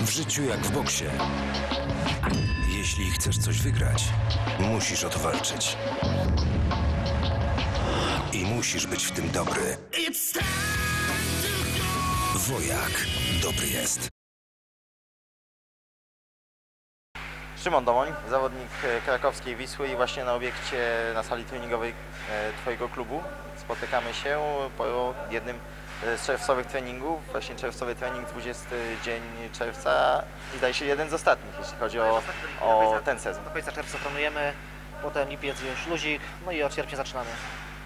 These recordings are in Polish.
W życiu jak w boksie. Jeśli chcesz coś wygrać, musisz o to walczyć. I musisz być w tym dobry. Wojak dobry jest. Szymon Domoń, zawodnik e, krakowskiej Wisły i właśnie na obiekcie, na sali treningowej e, Twojego klubu spotykamy się po jednym z czerwcowych treningów, właśnie czerwcowy trening, 20 dzień czerwca i zdaje się jeden z ostatnich, jeśli chodzi o, o ten sezon. Do końca czerwca planujemy, potem lipiec już luzik, no i od sierpnia zaczynamy.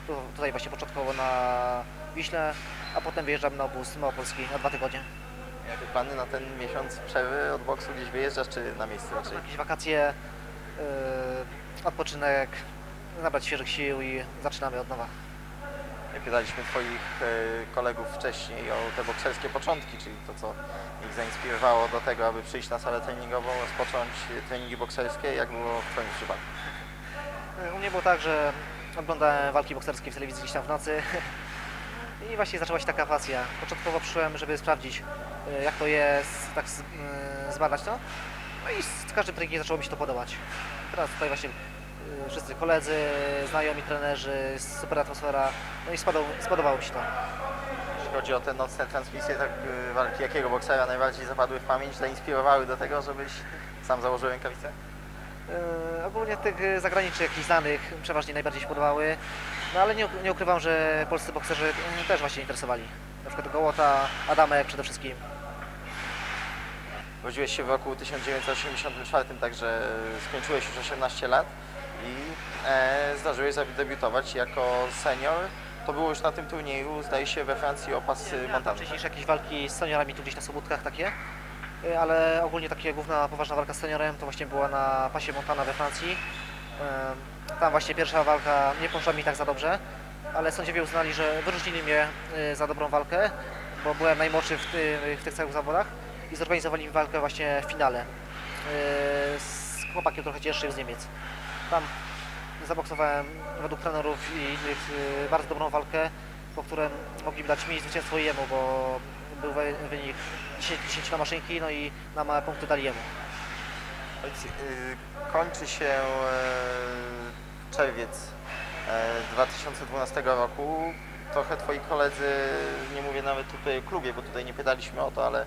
Tu, tutaj właśnie początkowo na Wiśle, a potem wyjeżdżamy na obóz Małopolski na dwa tygodnie. Jakie plany na ten miesiąc przerwy od boksu gdzieś wyjeżdżasz, czy na miejscu raczej? Jakieś wakacje, yy, odpoczynek, nabrać świeżych sił i zaczynamy od nowa. Pytaliśmy Twoich e, kolegów wcześniej o te bokserskie początki, czyli to, co ich zainspirowało do tego, aby przyjść na salę treningową, rozpocząć treningi bokserskie, jak było w Twoim przypadku? U mnie było tak, że oglądałem walki bokserskie w telewizji gdzieś tam w nocy i właśnie zaczęła się taka pasja. Początkowo przyszłem, żeby sprawdzić yy, jak to jest, tak yy, zbadać to. No i z każdym treningiem zaczęło mi się to podobać. Teraz tutaj właśnie wszyscy koledzy, znajomi trenerzy, super atmosfera, no i spadał, spodobało mi się to. Jeśli chodzi o te nocne transmisje, tak y, walki jakiego boksera najbardziej zapadły w pamięć, zainspirowały do tego, żebyś sam założył rękawice? Yy, ogólnie tych zagranicznych, jakichś znanych przeważnie najbardziej się podobały, no ale nie, nie ukrywam, że polscy bokserzy yy, też właśnie interesowali. Na przykład Gołota, Adamek przede wszystkim. Urodziłeś się w roku 1984, także skończyłeś już 18 lat i e, zdarzyłeś zadebiutować jako senior. To było już na tym turnieju, zdaje się, we Francji o pas Miałem Montana. wcześniejsze jakieś walki z seniorami tu gdzieś na Sobótkach takie, yy, ale ogólnie taka główna, poważna walka z seniorem to właśnie była na pasie Montana we Francji. Yy, Tam właśnie pierwsza walka nie poszła mi tak za dobrze, ale sędziowie uznali, że wyróżnili mnie yy, za dobrą walkę, bo byłem najmłodszy w, ty, w tych całych zawodach i zorganizowali mi walkę właśnie w finale z chłopakiem trochę cięższym z Niemiec. Tam zaboksowałem według trenerów i innych yy, bardzo dobrą walkę, po którym mogliby dać mi zwycięstwo jemu, bo był wy- wynik 10, 10 na maszynki, no i na małe punkty dali jemu. Y, Kończy się e, czerwiec e, 2012 roku. Trochę twoi koledzy, nie mówię nawet tutaj o klubie, bo tutaj nie pytaliśmy o to, ale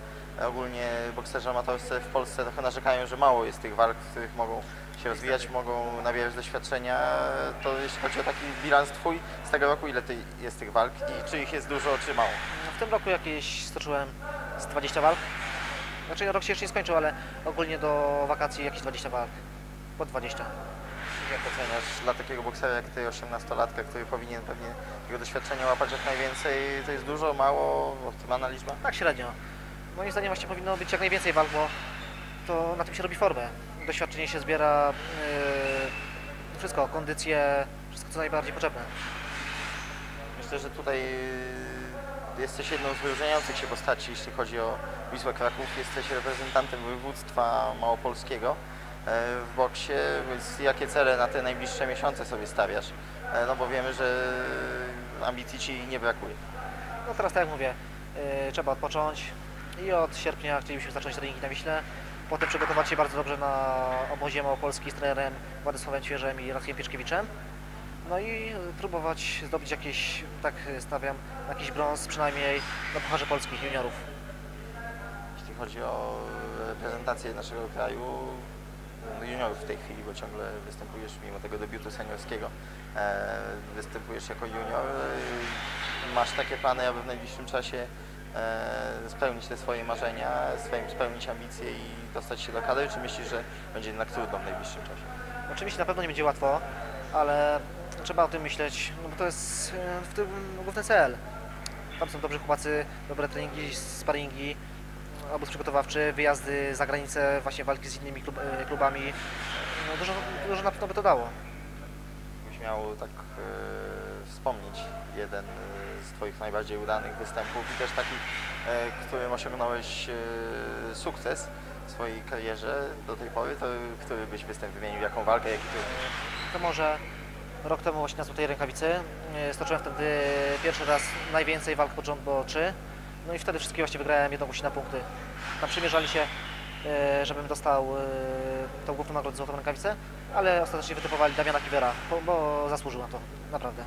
ogólnie bokserzy amatorscy w Polsce trochę narzekają, że mało jest tych walk, w których mogą się rozwijać, mogą nabierać doświadczenia. To jeśli chodzi o taki bilans twój z tego roku, ile ty, jest tych walk i czy ich jest dużo, czy mało? No, W tym roku jakieś stoczyłem z 20 walk. Znaczy rok się jeszcze nie skończył, ale ogólnie do wakacji jakieś 20 walk. Po 20. Jak oceniasz dla takiego boksera jak ty, 18-latka, który powinien pewnie tego doświadczenia łapać jak najwięcej, to jest dużo, mało, optymalna liczba? Tak średnio. Moim zdaniem właśnie powinno być jak najwięcej walk, bo to na tym się robi formę. Doświadczenie się zbiera, yy, wszystko, kondycję, wszystko co najbardziej potrzebne. Myślę, że tutaj y, jesteś jedną z wyróżniających się postaci, jeśli chodzi o Wisłę Kraków. Jesteś reprezentantem województwa małopolskiego w boksie, więc jakie cele na te najbliższe miesiące sobie stawiasz? E, No bo wiemy, że ambicji Ci nie brakuje. No teraz tak jak mówię, yy, trzeba odpocząć i od sierpnia chcielibyśmy zacząć treningi na Wiśle. Potem przygotować się bardzo dobrze na obozie Małopolski z trenerem Władysławem Świeżem i Rackiem Pieczkiewiczem. No i próbować zdobyć jakieś, tak stawiam, jakiś brąz przynajmniej na Pucharze Polskich juniorów. Jeśli chodzi o reprezentację naszego kraju, juniorów w tej chwili, bo ciągle występujesz mimo tego debiutu seniorskiego, e, występujesz jako junior. Masz takie plany, aby w najbliższym czasie e, spełnić te swoje marzenia, spełnić ambicje i dostać się do kadry, czy myślisz, że będzie jednak trudno w najbliższym czasie? Oczywiście na pewno nie będzie łatwo, ale trzeba o tym myśleć, no bo to jest e, w tym główny cel. Tam są dobrzy chłopacy, dobre treningi, sparingi, obóz przygotowawczy, wyjazdy za granicę, właśnie walki z innymi klub, e, klubami. No dużo, dużo na pewno by to dało. Gdybyś miał tak e, wspomnieć jeden e, z Twoich najbardziej udanych występów i też taki, e, którym osiągnąłeś e, sukces w swojej karierze do tej pory, to który byś występ wymienił, jaką walkę, jaki to To może rok temu właśnie na Złotej Rękawicy e, stoczyłem wtedy pierwszy raz najwięcej walk pod rząd, bo trzy. No i wtedy wszystkie właśnie wygrałem jedną na punkty. Tam przymierzali się e, żebym dostał e, tą główną nagrodę Złotą Rękawicę, ale ostatecznie wytypowali Damiana Kiwera, bo, bo zasłużył na to, naprawdę.